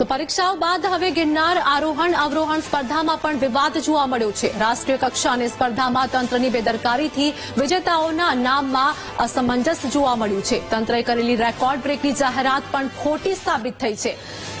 તો પરીક્ષાઓ બાદ હવે ગિરનાર આરોહણ અવરોહણ સ્પર્ધામાં પણ વિવાદ જોવા મળ્યો છે. રાષ્ટ્રીય કક્ષાની સ્પર્ધામાં તંત્રની બેદરકારીથી વિજેતાઓના નામમાં અસમંજસ જોવા મળ્યું છે. તંત્રએ કરેલી રેકોર્ડ બ્રેકની જાહેરાત પણ ખોટી સાબિત થઈ છે.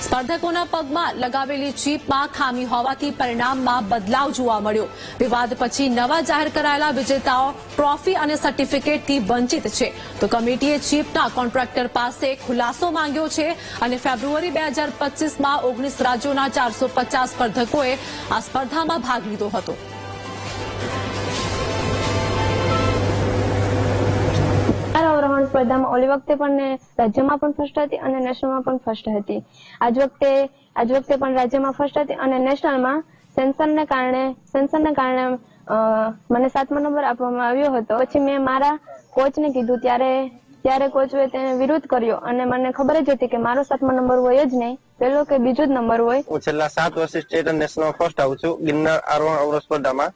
સ્પર્ધકોના પગમાં લગાવેલી ચીપમાં ખામી હોવાથી પરિણામમાં બદલાવ જોવા મળ્યો. વિવાદ પછી નવા જાહેર કરાયેલા વિજેતાઓ ટ્રોફી અને સર્ટિફિકેટથી વંચિત છે. તો કમિટીએ ચીપના કોન્ટ્રાક્ટર પાસે ખુલાસો માંગ્યો છે અને ફેબ્રુઆરી બે હજાર પચીસમાં ઓગણીસ રાજ્યોના ચારસો સ્પર્ધકોએ આ સ્પર્ધામાં ભાગ લીધો હતો. અવરોહણ સ્પર્ધામાં ઓલી વખતે પણ રાજ્યમાં પણ ફર્સ્ટ હતી અને નેશનલમાં પણ ફર્સ્ટ હતી. આજ વખતે આજ વખતે પણ રાજ્યમાં ફર્સ્ટ હતી અને નેશનલમાં સેન્સરને કારણે સેન્સરને કારણે મને સાતમો નંબર આપવામાં આવ્યો હતો. પછી મેં મારા કોચને કીધું ત્યારે ત્યારે કોચે તેને વિરોધ કર્યો અને મને ખબર જ હતી કે મારો સાતમો નંબર હોય જ નહીં, પેલો કે બીજો જ નંબર હોય. હું છેલ્લા સાત વર્ષથી સ્ટેટ અને નેશનલ ફર્સ્ટ આવું છું. ગિરનાર આરોહણ અવરોહ સ્પર્ધામાં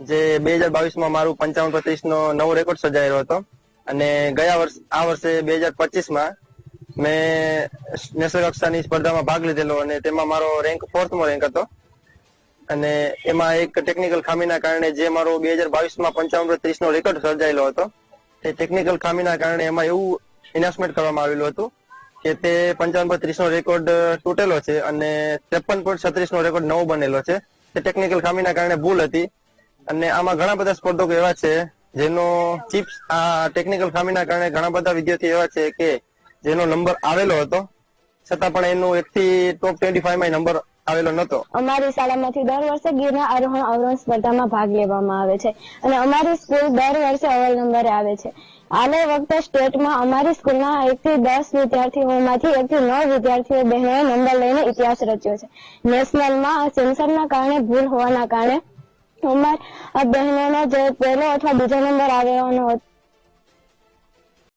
જે બે હજાર બાવીસમાં મારું પંચાવન પચીસ નો નવો રેકોર્ડ સજાયેલો હતો. અને ગયા વર્ષ, આ વર્ષે બે હજાર પચીસમાં મેં નેશનલ કક્ષાની સ્પર્ધામાં ભાગ લીધેલો અને તેમાં મારો રેન્ક ફોર્થમો રેન્ક હતો. અને એમાં એક ટેકનિકલ ખામીના કારણે જે મારો બે હજાર બાવીસમાં પંચાવન ત્રીસ નો રેકોર્ડ સર્જાયેલો હતો. તે ટેકનિકલ ખામીના કારણે એમાં એવું ઇનાઉન્સમેન્ટ કરવામાં આવેલું હતું કે તે પંચાવન પોઈન્ટ ત્રીસ નો રેકોર્ડ તૂટેલો છે અને ત્રેપન પોઈન્ટ છત્રીસ નો રેકોર્ડ નવો બનેલો છે. તે ટેકનિકલ ખામીના કારણે ભૂલ હતી અને આમાં ઘણા બધા સ્પર્ધકો એવા છે જેનો ચિપ્સ, આ ટેકનિકલ ખામીના કારણે ઘણા બધા વિદ્યાર્થીઓ એવા છે કે જેનો નંબર આવેલો હતો. છતાં પણ એનું એકથી ટોપ ટ્વેન્ટી ફાઈવમાં નંબર આવેલો નતો. અમારી શાળામાંથી દર વર્ષે ગીરના આરોહણ અવરોહણ સ્પર્ધામાં ભાગ લેવામાં આવે છે અને અમારી સ્કૂલ દર વર્ષે અવ્વલ નંબરે આવે છે. આલે વખતે સ્ટેટમાં અમારી સ્કૂલના એક થી દસ વિદ્યાર્થીઓમાંથી એક થી નવ વિદ્યાર્થીઓ બહેનોએ નંબર લઈને ઇતિહાસ રચ્યો છે. નેશનલમાં સેન્સરના કારણે ભૂલ હોવાના કારણે અમાર બહેનોનો જે પહેલો અથવા બીજો નંબર આવ્યો